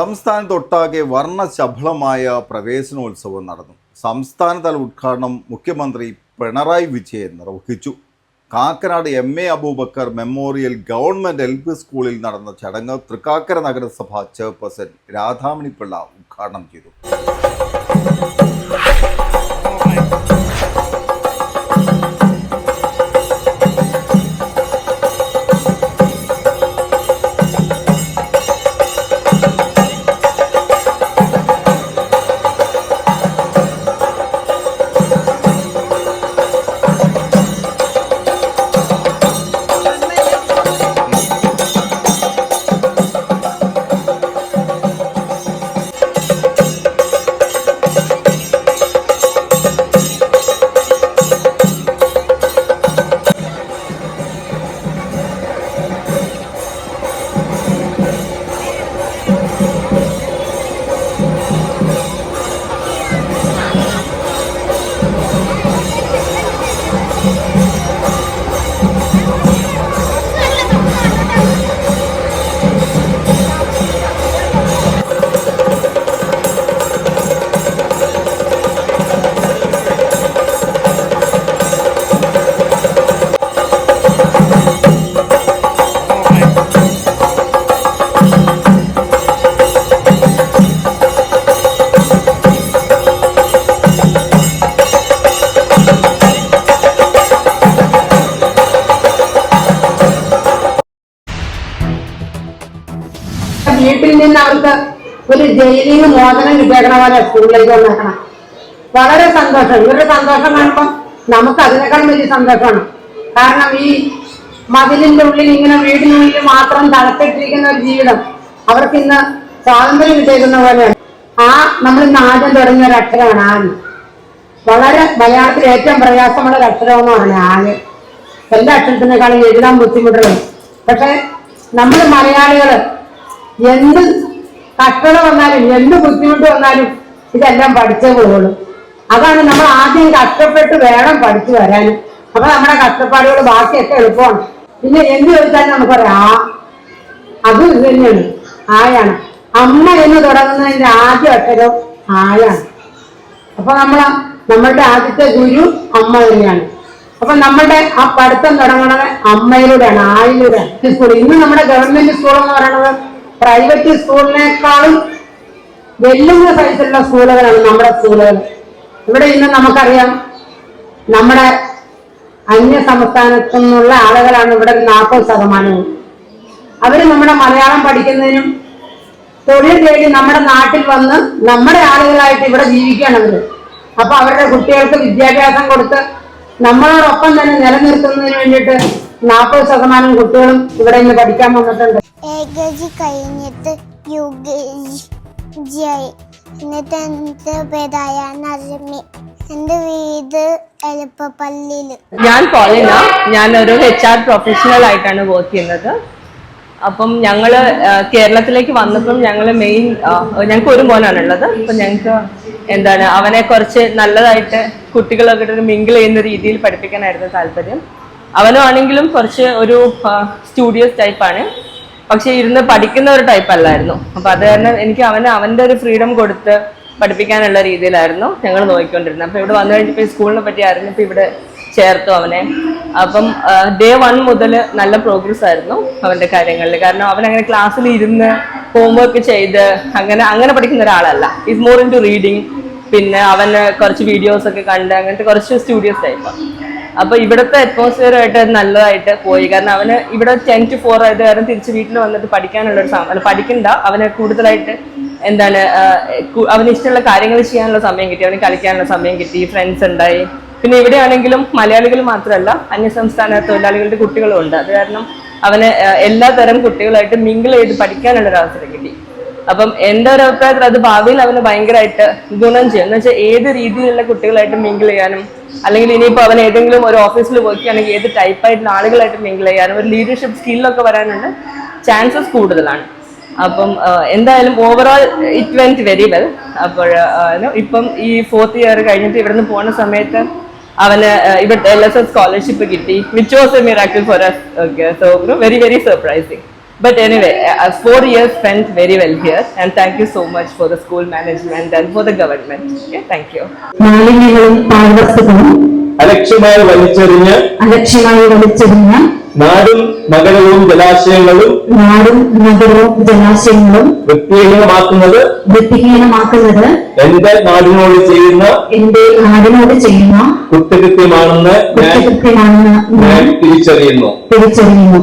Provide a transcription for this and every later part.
സംസ്ഥാനത്തൊട്ടാകെ വർണശബളമായ പ്രവേശനോത്സവം നടന്നു. സംസ്ഥാനതല ഉദ്ഘാടനം മുഖ്യമന്ത്രി പിണറായി വിജയൻ നിർവഹിച്ചു. Kakkanad M A Abubakar memorial government L P സ്കൂളിൽ നടന്ന ചടങ്ങ് തൃക്കാക്കര നഗരസഭ ചെയർപേഴ്സൺ രാധാമണിപ്പിള്ള ഉദ്ഘാടനം ചെയ്തു. നിന്ന് അവർക്ക് ഒരു ജയിലിൽ നിന്ന് മോചനം കിട്ടിയേക്കണ പോലെ സ്കൂളിലേക്ക് വന്നേക്കണം. വളരെ സന്തോഷം. ഇവരുടെ സന്തോഷം കാണുമ്പോൾ നമുക്ക് അതിനേക്കാൾ വലിയ സന്തോഷമാണ്. കാരണം ഈ മതിലിന്റെ ഉള്ളിൽ ഇങ്ങനെ വീടിനുള്ളിൽ മാത്രം തളച്ചിട്ടിരിക്കുന്ന ഒരു ജീവിതം അവർക്ക് ഇന്ന് സ്വാതന്ത്ര്യം കിട്ടിയിരുന്ന പോലെയാണ്. ആ നമ്മൾ ഇന്ന് ആദ്യം തുടങ്ങിയ ഒരു അക്ഷരമാണ് ആന് വളരെ മലയാളത്തിൽ ഏറ്റവും പ്രയാസമുള്ള ഒരു അക്ഷരം എന്ന് പറഞ്ഞാൽ ആന് എല്ലാ അക്ഷരത്തിനേക്കാളും എഴുതാൻ ബുദ്ധിമുട്ടുള്ളത് പക്ഷെ നമ്മൾ മലയാളികൾ എന്ത് കഷ്ടത വന്നാലും എന്ത് ബുദ്ധിമുട്ട് വന്നാലും ഇതെല്ലാം പഠിച്ചേ പോകുള്ളൂ അതാണ് നമ്മൾ ആദ്യം കഷ്ടപ്പെട്ട് വേണം പഠിച്ചു വരാനും. അപ്പൊ നമ്മുടെ കഷ്ടപ്പാടുകൾ ബാക്കിയൊക്കെ എളുപ്പമാണ്. പിന്നെ എന്ത് ചോദിച്ചാലും നമുക്കറിയാം ആ അതും ഇത് തന്നെയാണ് ആയാണ്. അമ്മ എന്ന് തുടങ്ങുന്നതിന്റെ ആദ്യ അക്ഷരം ആയാണ്. അപ്പൊ നമ്മൾ നമ്മളുടെ ആദ്യത്തെ ഗുരു അമ്മ തന്നെയാണ്. അപ്പൊ നമ്മളുടെ ആ പഠിത്തം തുടങ്ങുന്നത് അമ്മയിലൂടെയാണ് ആയിലൂടെയാണ്. സ്കൂൾ ഇന്ന് നമ്മുടെ ഗവൺമെന്റ് സ്കൂൾ എന്ന് പറയുന്നത് പ്രൈവറ്റ് സ്കൂളിനേക്കാളും വെല്ലുന്ന സൈസിലുള്ള സ്കൂളുകളാണ് നമ്മുടെ സ്കൂളുകൾ. ഇവിടെ ഇന്ന് നമുക്കറിയാം നമ്മുടെ അന്യ സംസ്ഥാനത്തു നിന്നുള്ള ആളുകളാണ് ഇവിടെ നാൽപ്പത് ശതമാനവും. അവർ നമ്മുടെ മലയാളം പഠിക്കുന്നതിനും തൊഴിൽ തേടി നമ്മുടെ നാട്ടിൽ വന്ന് നമ്മുടെ ആളുകളായിട്ട് ഇവിടെ ജീവിക്കുകയാണ് അവർ. അപ്പൊ അവരുടെ കുട്ടികൾക്ക് വിദ്യാഭ്യാസം കൊടുത്ത് നമ്മളോടൊപ്പം തന്നെ നിലനിർത്തുന്നതിന് വേണ്ടിയിട്ട് നാൽപ്പത് ശതമാനം കുട്ടികളും ഇവിടെ ഇന്ന് പഠിക്കാൻ വന്നിട്ടുണ്ട്. എ കെ ജി കഴിഞ്ഞിട്ട് യു കെ ജി ആയി എന്നിട്ട് എന്റെ പേരായ നരമി എന്റെ വീട് എളുപ്പപ്പള്ളിയിൽ ഞാൻ പോളിന ഞാനൊരു എച്ച് ആർ പ്രൊഫഷണൽ ആയിട്ടാണ് വർക്ക് ചെയ്യുന്നത്. അപ്പം ഞങ്ങൾ കേരളത്തിലേക്ക് വന്നപ്പം ഞങ്ങൾ മെയിൻ ഞങ്ങൾക്ക് ഒരു മോനാണുള്ളത് അപ്പം ഞങ്ങൾക്ക് എന്താണ് അവനെ കുറച്ച് നല്ലതായിട്ട് കുട്ടികളൊക്കെ ഒരു മിങ്കിൾ ചെയ്യുന്ന രീതിയിൽ പഠിപ്പിക്കാനായിരുന്നു താല്പര്യം. അവനും ആണെങ്കിലും കുറച്ച് ഒരു സ്റ്റുഡിയോസ് ടൈപ്പാണ് പക്ഷെ ഇരുന്ന് പഠിക്കുന്ന ഒരു ടൈപ്പ് അല്ലായിരുന്നു. അപ്പൊ അത് കാരണം എനിക്ക് അവന് അവന്റെ ഒരു ഫ്രീഡം കൊടുത്ത് പഠിപ്പിക്കാനുള്ള രീതിയിലായിരുന്നു ഞങ്ങൾ നോക്കിക്കൊണ്ടിരുന്നത്. അപ്പൊ ഇവിടെ വന്നു കഴിഞ്ഞപ്പോൾ ഈ സ്കൂളിനെ പറ്റി അറിഞ്ഞപ്പോൾ ഇവിടെ ചേർത്തു അവനെ. അപ്പം ഡേ വൺ മുതൽ നല്ല പ്രോഗ്രസ് ആയിരുന്നു അവന്റെ കാര്യങ്ങളിൽ കാരണം അവൻ അങ്ങനെ ക്ലാസ്സിൽ ഇരുന്ന് ഹോംവർക്ക് ചെയ്ത് അങ്ങനെ അങ്ങനെ പഠിക്കുന്ന ഒരാളല്ല. Is more into reading പിന്നെ അവന് കുറച്ച് വീഡിയോസ് ഒക്കെ കണ്ട് അങ്ങനത്തെ കുറച്ച് സ്റ്റുഡിയോസ് ടൈപ്പ് അപ്പൊ ഇവിടുത്തെ അറ്റ്മോസ്ഫിയർ ആയിട്ട് നല്ലതായിട്ട് പോയി. കാരണം അവന് ഇവിടെ ടെൻ ടു ഫോർ ആയത് കാരണം തിരിച്ച് വീട്ടിൽ വന്നിട്ട് പഠിക്കാനുള്ള ഒരു സമയം പഠിക്കണ്ട. അവന് കൂടുതലായിട്ട് എന്താണ് അവന് ഇഷ്ടമുള്ള കാര്യങ്ങൾ ചെയ്യാനുള്ള സമയം കിട്ടി. അവന് കളിക്കാനുള്ള സമയം കിട്ടി ഫ്രണ്ട്സ് ഉണ്ടായി. പിന്നെ ഇവിടെ ആണെങ്കിലും മലയാളികൾ മാത്രമല്ല അന്യസംസ്ഥാന തൊഴിലാളികളുടെ കുട്ടികളും ഉണ്ട്. അത് കാരണം അവന് ആഹ് എല്ലാ തരം കുട്ടികളായിട്ട് മിങ്കിൾ ചെയ്ത് പഠിക്കാനുള്ള ഒരു അവസരം കിട്ടി. അപ്പം എന്റെ ഒരു അഭിപ്രായത്തിൽ അത് ഭാവിയിൽ അവന് ഭയങ്കരമായിട്ട് ഗുണം ചെയ്യും. എന്ന് വെച്ചാൽ ഏത് രീതിയിലുള്ള കുട്ടികളായിട്ട് മിങ്കിൾ ചെയ്യാനും അല്ലെങ്കിൽ ഇനിയിപ്പോൾ അവൻ ഏതെങ്കിലും ഒരു ഓഫീസിൽ വർക്ക് ചെയ്യുകയാണെങ്കിൽ ഏത് ടൈപ്പായിട്ടുള്ള ആളുകളായിട്ട് മിങ്കിൾ ചെയ്യാനും ഒരു ലീഡർഷിപ്പ് സ്കില്ലൊക്കെ വരാനുണ്ട് ചാൻസസ് കൂടുതലാണ്. അപ്പം എന്തായാലും overall it went very well അപ്പോൾ ഇപ്പം ഈ ഫോർത്ത് ഇയർ കഴിഞ്ഞിട്ട് ഇവിടുന്ന് പോകുന്ന സമയത്ത് അവന് ഇവിടുത്തെ എൽ എസ് എസ് സ്കോളർഷിപ്പ് കിട്ടി which was a miracle for us okay so very very surprising But anyway, uh, four years spent very well here, and thank you so much for the school management and for the government. Okay, thank you. മാലിന്യങ്ങളും പാഴ്വസ്തുക്കളും അലക്ഷ്യമായി വലിച്ചെറിഞ്ഞ് അലക്ഷ്യമായി വലിച്ചെറിഞ്ഞ നാടും നഗരവും ജലാശയങ്ങളും നാടും നഗരവും ജലാശയങ്ങളും വൃത്തിഹീനമാക്കുന്നത് വൃത്തിഹീനമാക്കുന്നത് എന്റെ നാടിനോട് ചെയ്യുന്ന എന്റെ നാടിനോട് ചെയ്യുന്ന കുറ്റകൃത്യമാണെന്ന് കുറ്റകൃത്യമാണെന്ന് ഞാൻ ഞാൻ തിരിച്ചറിയുന്നു തിരിച്ചറിയുന്നു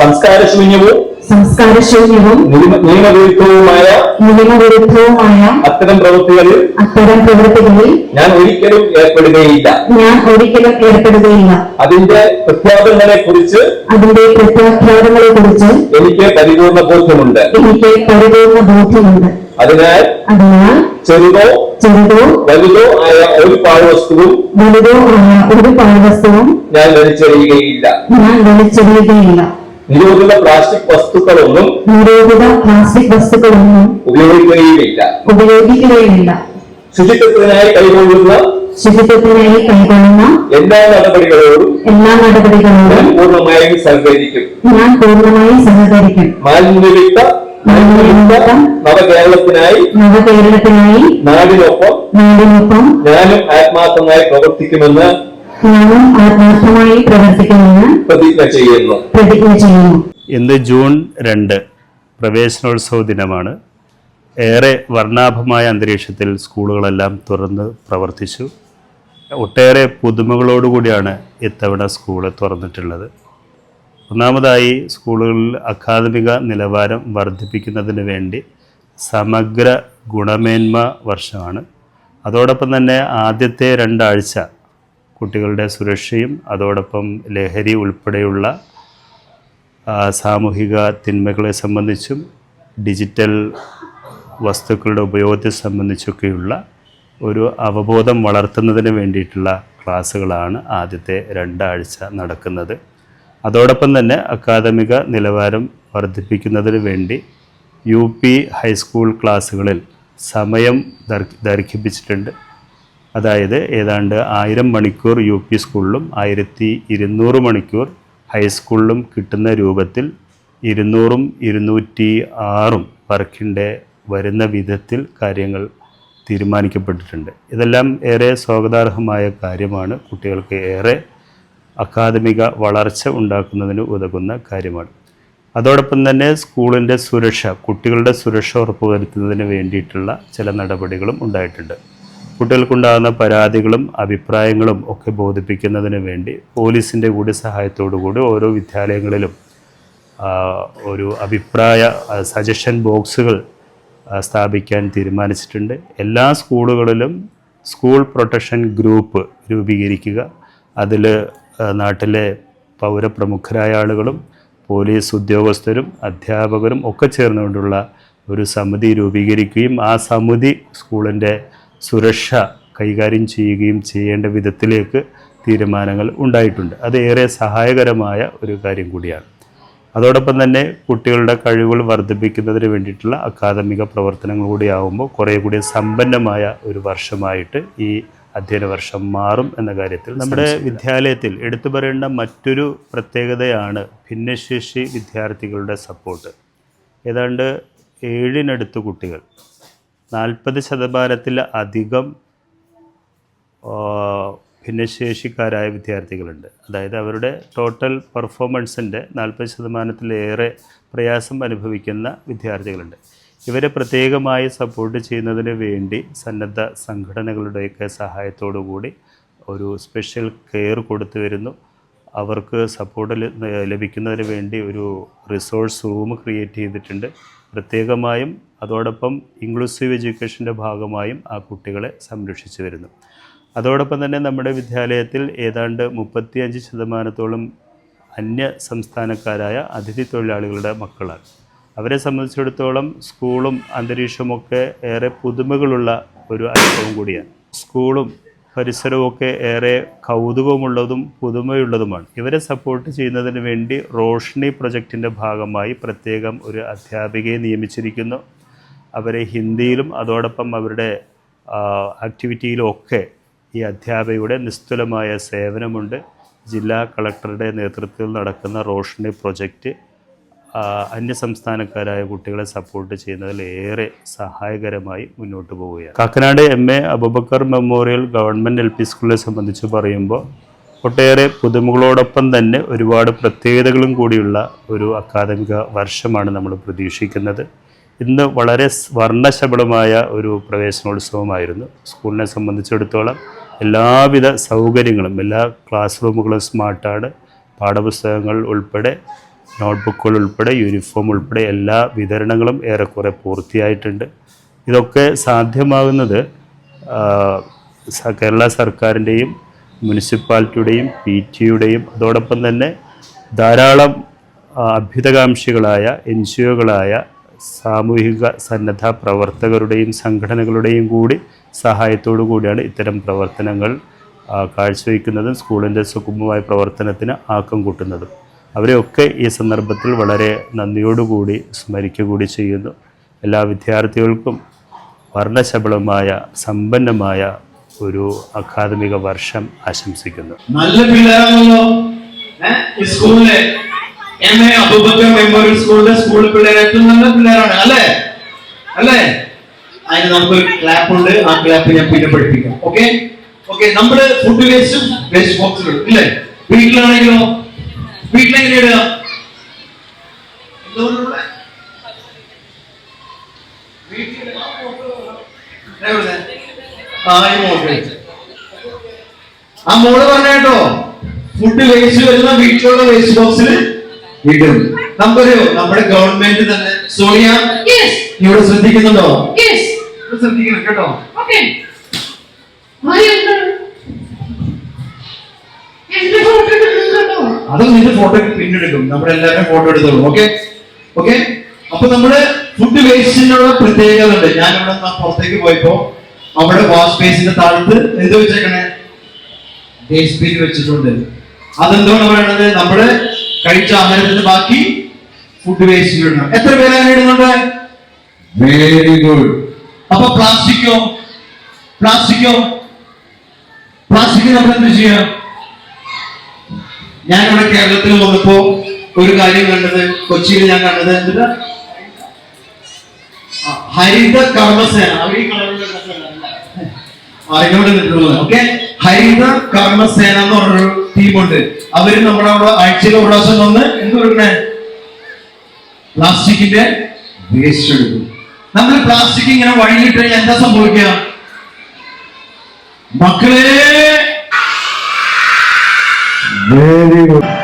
സംസ്കാരശൂന്യവും സംസ്കാരശൂന്യവും നിയമ- നിയമവിരുദ്ധവുമായ നിയമവിരുദ്ധവുമായ അത്തരം പ്രവൃത്തികളിൽ അത്തരം പ്രവൃത്തികളിൽ ഞാൻ ഒരിക്കലും ഏർപ്പെടുകയില്ല. ഞാൻ ഒരിക്കലും ഏർപ്പെടുകയില്ല. അതിന്റെ പ്രത്യാഘാതങ്ങളെ കുറിച്ച് അതിന്റെ പ്രത്യാഘാതങ്ങളെ കുറിച്ച് എനിക്ക് പരിപൂർണ ബോധ്യമുണ്ട്. എനിക്ക് പരിപൂർണ ബോധ്യമുണ്ട്. അതിനാൽ അതിനാൽ ചെറുതോ ചെറുതോ വലുതോ ആയ ഒരു പാഴ്വസ്തുവും വലുതോ ആയ ഒരു പാഴ്വസ്തുവും ഞാൻ വലിച്ചെറിയുകയില്ല. ഞാൻ വലിച്ചെറിയുകയില്ല. നിരോധിത പ്ലാസ്റ്റിക് വസ്തുക്കളൊന്നും നിരോധിത പ്ലാസ്റ്റിക് വസ്തുക്കളൊന്നും ഉപയോഗിക്കുകയുമില്ല. ഉപയോഗിക്കുകയില്ല ശുചിത്വത്തിനായി കൈകൊള്ളുന്ന ശുചിത്വത്തിനായി കൈകൊള്ളുന്ന എല്ലാ നടപടികളോടും എല്ലാ നടപടികളോടും പൂർണമായും സഹകരിക്കും. ഞാൻ പൂർണമായും സഹകരിക്കും. മാലിന്യവിത്ത നവകേരളത്തിനായി നവകേരളത്തിനായി നാടിനൊപ്പം നാടിനൊപ്പം ഞാനും ആത്മാർത്ഥമായി പ്രവർത്തിക്കുമെന്ന് ഞാനും ആത്മാർത്ഥമായി പ്രവർത്തിക്കുമെന്ന് പ്രതിജ്ഞ ചെയ്യുന്നു. പ്രതിജ്ഞ ചെയ്യുന്നു. ഇന്ന് ജൂൺ രണ്ട് പ്രവേശനോത്സവ ദിനമാണ്. ഏറെ വർണാഭമായ അന്തരീക്ഷത്തിൽ സ്കൂളുകളെല്ലാം തുറന്ന് പ്രവർത്തിച്ചു. ഒട്ടേറെ പുതുമകളോടുകൂടിയാണ് ഇത്തവണ സ്കൂൾ തുറന്നിട്ടുള്ളത്. ഒന്നാമതായി സ്കൂളുകളിൽ അക്കാദമിക നിലവാരം വർദ്ധിപ്പിക്കുന്നതിന് വേണ്ടി സമഗ്ര ഗുണമേന്മ വർഷമാണ്. അതോടൊപ്പം തന്നെ ആദ്യത്തെ രണ്ടാഴ്ച കുട്ടികളുടെ സുരക്ഷയും അതോടൊപ്പം ലഹരി ഉൾപ്പെടെയുള്ള സാമൂഹിക തിന്മകളെ സംബന്ധിച്ചും ഡിജിറ്റൽ വസ്തുക്കളുടെ ഉപയോഗത്തെ സംബന്ധിച്ചൊക്കെയുള്ള ഒരു അവബോധം വളർത്തുന്നതിന് വേണ്ടിയിട്ടുള്ള ക്ലാസ്സുകളാണ് ആദ്യത്തെ രണ്ടാഴ്ച നടക്കുന്നത്. അതോടൊപ്പം തന്നെ അക്കാദമിക നിലവാരം വർദ്ധിപ്പിക്കുന്നതിന് വേണ്ടി യു പി ഹൈസ്കൂൾ ക്ലാസ്സുകളിൽ സമയം ദർ- ദൈർഘിപ്പിച്ചിട്ടുണ്ട്. അതായത് ഏതാണ്ട് ആയിരം മണിക്കൂർ യു പി സ്കൂളിലും ആയിരത്തി ഇരുന്നൂറ് മണിക്കൂർ ഹൈസ്കൂളിലും കിട്ടുന്ന രൂപത്തിൽ ഇരുന്നൂറും ഇരുന്നൂറ്റി ആറും വർക്കിംഗ് വരുന്ന വിധത്തിൽ കാര്യങ്ങൾ തീരുമാനിക്കപ്പെട്ടിട്ടുണ്ട്. ഇതെല്ലാം ഏറെ സ്വാഗതാർഹമായ കാര്യമാണ്. കുട്ടികൾക്ക് ഏറെ അക്കാദമിക വളർച്ച ഉണ്ടാക്കുന്നതിന് ഉതകുന്ന കാര്യമാണ്. അതോടൊപ്പം തന്നെ സ്കൂളിന്റെ സുരക്ഷ കുട്ടികളുടെ സുരക്ഷ ഉറപ്പുവരുത്തുന്നതിന് വേണ്ടിയിട്ടുള്ള ചില നടപടികളും ഉണ്ടായിട്ടുണ്ട്. കുട്ടികൾക്കുണ്ടാകുന്ന പരാതികളും അഭിപ്രായങ്ങളും ഒക്കെ ബോധിപ്പിക്കുന്നതിന് വേണ്ടി പോലീസിന്റെ കൂടി സഹായത്തോടു കൂടി ഓരോ വിദ്യാലയങ്ങളിലും ഒരു അഭിപ്രായ സജഷൻ ബോക്സുകൾ സ്ഥാപിക്കാൻ തീരുമാനിച്ചിട്ടുണ്ട്. എല്ലാ സ്കൂളുകളിലും സ്കൂൾ പ്രൊട്ടക്ഷൻ ഗ്രൂപ്പ് രൂപീകരിക്കുക. അതിൽ നാട്ടിലെ പൗരപ്രമുഖരായ ആളുകളും പോലീസ് ഉദ്യോഗസ്ഥരും അധ്യാപകരും ഒക്കെ ചേർന്നുകൊണ്ടുള്ള ഒരു സമിതി രൂപീകരിക്കുകയും ആ സമിതി സ്കൂളിന്റെ സുരക്ഷ കൈകാര്യം ചെയ്യുകയും ചെയ്യേണ്ട വിധത്തിലേക്ക് തീരുമാനങ്ങൾ ഉണ്ടായിട്ടുണ്ട്. അത് ഏറെ സഹായകരമായ ഒരു കാര്യം കൂടിയാണ്. അതോടൊപ്പം തന്നെ കുട്ടികളുടെ കഴിവുകൾ വർദ്ധിപ്പിക്കുന്നതിന് വേണ്ടിയിട്ടുള്ള അക്കാദമിക പ്രവർത്തനങ്ങൾ കൂടിയാവുമ്പോൾ കുറേ കൂടി സമ്പന്നമായ ഒരു വർഷമായിട്ട് ഈ അധ്യയന വർഷം മാറും എന്ന കാര്യത്തിൽ നമ്മുടെ വിദ്യാലയത്തിൽ എടുത്തു പറയേണ്ട മറ്റൊരു പ്രത്യേകതയാണ് ഭിന്നശേഷി വിദ്യാർത്ഥികളുടെ സപ്പോർട്ട്. ഏതാണ്ട് ഏഴിനടുത്ത് കുട്ടികൾ നാൽപ്പത് ശതമാനത്തിൽ അധികം ഭിന്നശേഷിക്കാരായ വിദ്യാർത്ഥികളുണ്ട്. അതായത് അവരുടെ ടോട്ടൽ പെർഫോമൻസിന്റെ നാൽപ്പത് ശതമാനത്തിലേറെ പ്രയാസം അനുഭവിക്കുന്ന വിദ്യാർത്ഥികളുണ്ട്. ഇവരെ പ്രത്യേകമായി സപ്പോർട്ട് ചെയ്യുന്നതിന് വേണ്ടി സന്നദ്ധ സംഘടനകളുടെയൊക്കെ സഹായത്തോടു കൂടി ഒരു സ്പെഷ്യൽ കെയർ കൊടുത്തു വരുന്നു. അവർക്ക് സപ്പോർട്ട് ലഭിക്കുന്നതിന് വേണ്ടി ഒരു റിസോഴ്സ് റൂം ക്രിയേറ്റ് ചെയ്തിട്ടുണ്ട്. പ്രത്യേകമായും അതോടൊപ്പം ഇൻക്ലൂസീവ് എഡ്യൂക്കേഷന്റെ ഭാഗമായും ആ കുട്ടികളെ സംരക്ഷിച്ചു വരുന്നു. അതോടൊപ്പം തന്നെ നമ്മുടെ വിദ്യാലയത്തിൽ ഏതാണ്ട് മുപ്പത്തിയഞ്ച് ശതമാനത്തോളം അന്യ സംസ്ഥാനക്കാരായ അതിഥി തൊഴിലാളികളുടെ മക്കളാണ്. അവരെ സംബന്ധിച്ചിടത്തോളം സ്കൂളും അന്തരീക്ഷമൊക്കെ ഏറെ പുതുമകളുള്ള ഒരു അനുഭവം കൂടിയാണ്. സ്കൂളും പരിസരവുമൊക്കെ ഏറെ കൗതുകമുള്ളതും പുതുമയുള്ളതുമാണ്. ഇവരെ സപ്പോർട്ട് ചെയ്യുന്നതിന് വേണ്ടി റോഷ്നി പ്രൊജക്റ്റിന്റെ ഭാഗമായി പ്രത്യേകം ഒരു അധ്യാപികയെ നിയമിച്ചിരിക്കുന്നു. അവരെ ഹിന്ദിയിലും അതോടൊപ്പം അവരുടെ ആക്ടിവിറ്റിയിലും ഒക്കെ ഈ അധ്യാപകയുടെ നിസ്തുലമായ സേവനമുണ്ട്. ജില്ലാ കളക്ടറുടെ നേതൃത്വത്തിൽ നടക്കുന്ന റോഷണി പ്രൊജക്റ്റ് അന്യസംസ്ഥാനക്കാരായ കുട്ടികളെ സപ്പോർട്ട് ചെയ്യുന്നതിൽ ഏറെ സഹായകരമായി മുന്നോട്ട് പോവുകയാണ്. Kakkanad M. A. Abubakar memorial government L. P. സ്കൂളിനെ സംബന്ധിച്ച് പറയുമ്പോൾ ഒട്ടേറെ പുതുമകളോടൊപ്പം തന്നെ ഒരുപാട് പ്രത്യേകതകളും കൂടിയുള്ള ഒരു അക്കാദമിക വർഷമാണ് നമ്മൾ പ്രതീക്ഷിക്കുന്നത്. ഇന്ന് വളരെ വർണശബളമായ ഒരു പ്രവേശനോത്സവമായിരുന്നു. സ്കൂളിനെ സംബന്ധിച്ചിടത്തോളം എല്ലാവിധ സൗകര്യങ്ങളും എല്ലാ ക്ലാസ് റൂമുകളും സ്മാർട്ടാണ്. പാഠപുസ്തകങ്ങൾ ഉൾപ്പെടെ നോട്ട്ബുക്കുകൾ ഉൾപ്പെടെ യൂണിഫോം ഉൾപ്പെടെ എല്ലാ വിതരണങ്ങളും ഏറെക്കുറെ പൂർത്തിയായിട്ടുണ്ട്. ഇതൊക്കെ സാധ്യമാകുന്നത് കേരള സർക്കാരിന്റെയും മുനിസിപ്പാലിറ്റിയുടെയും പി ടിയുടെയും അതോടൊപ്പം തന്നെ ധാരാളം അഭ്യുതകാംക്ഷികളായ എൻ ജി ഒകളായ സാമൂഹിക സന്നദ്ധ പ്രവർത്തകരുടെയും സംഘടനകളുടെയും കൂടി സഹായത്തോടു കൂടിയാണ് ഇത്തരം പ്രവർത്തനങ്ങൾ കാഴ്ചവെക്കുന്നതും സ്കൂളിന്റെ സുഗമമായ പ്രവർത്തനത്തിന് ആക്കം കൂട്ടുന്നതും. അവരെയൊക്കെ ഈ സന്ദർഭത്തിൽ വളരെ നന്ദിയോടുകൂടി സ്മരിക്കുക കൂടി ചെയ്യുന്നു. എല്ലാ വിദ്യാർത്ഥികൾക്കും വർണശബളമായ സമ്പന്നമായ ഒരു അക്കാദമിക വർഷം ആശംസിക്കുന്നു. നല്ല പിള്ളേരാണല്ലോ സ്കൂളിലെ എം എ അബൂബക്കർ മെമ്മോറിയൽ സ്കൂളിലെ സ്കൂൾ പിള്ളേർ ഏറ്റവും നല്ല പിള്ളേരാണ് അല്ലേ? അല്ലേ? അതിന് നമുക്ക് ക്ലാപ്പ് ഉണ്ട് ആ ക്ലാപ്പ് ഞാൻ പിന്നെ പഠിപ്പിക്കാം. ഓക്കെ ഓക്കെ നമ്മുടെ ഫുഡ് വേസ്റ്റും വേസ്റ്റ് ബോക്സുകളും ഇല്ലേ? വീട്ടിലാണെങ്കിലോ? വീട്ടിലെങ്ങനെ ഇടുക? ആ മോൾ പറഞ്ഞോ ഫുഡ് വേസ്റ്റ് വരുന്ന വീട്ടിലുള്ള വേസ്റ്റ് ബോക്സിൽ ഇടും നമുക്കറിയോ നമ്മുടെ ഗവൺമെന്റ് തന്നെ. സോണിയ ഇവിടെ ശ്രദ്ധിക്കുന്നുണ്ടോ? ശ്രദ്ധിക്കണം കേട്ടോ. അത് നിന്റെ ഫോട്ടോ പിന്നെടുക്കും. നമ്മുടെ എല്ലാവരും ഫോട്ടോ എടുത്തോളും. ഓക്കെ ഓക്കെ അപ്പൊ നമ്മുടെ ഫുഡ് വേസ്റ്റിനുള്ള പ്രത്യേകത ഉണ്ട് ഞാൻ ഇവിടെ പുറത്തേക്ക് പോയപ്പോ അവിടെ വാഷ് ബേസിന്റെ താഴത്ത് എന്ത് വെച്ചേക്കണേ. വേസ്റ്റ് ബിൻ വെച്ചിട്ടുണ്ട്. അതെന്താണ് പറയണത് നമ്മൾ കഴിച്ച ആഹാരത്തിന്റെ ബാക്കി ഫുഡ് വേസ്റ്റ് ഇടണം. എത്ര പേരാണ് ഇടുന്നുണ്ട് വെരി ഗുഡ് അപ്പൊ പ്ലാസ്റ്റിക്കോ? പ്ലാസ്റ്റിക്കോ? പ്ലാസ്റ്റിക് നമ്മൾ എന്ത് ചെയ്യാം? ഞാൻ ഇവിടെ കേരളത്തിൽ വന്നപ്പോ ഒരു കാര്യം കണ്ടത് കൊച്ചിയിൽ ഞാൻ കണ്ടത് എന്താ ഹരിത കർമ്മസേന. അവർ ഈ കളറിലുള്ള ഓക്കെ ഹരിത കർമ്മസേന എന്ന് പറഞ്ഞൊരു ടീമുണ്ട്. അവർ നമ്മുടെ അവിടെ ആഴ്ചയിൽ ഒരു പ്രാവശ്യം വന്ന് എന്ത് കൊടുക്കണേ? പ്ലാസ്റ്റിക്കിന്റെ വേസ്റ്റ് എടുക്കും. നമ്മൾ പ്ലാസ്റ്റിക് ഇങ്ങനെ വഴിയിട്ട് എന്താ സംഭവിക്കുക? മക്കളെ! Very good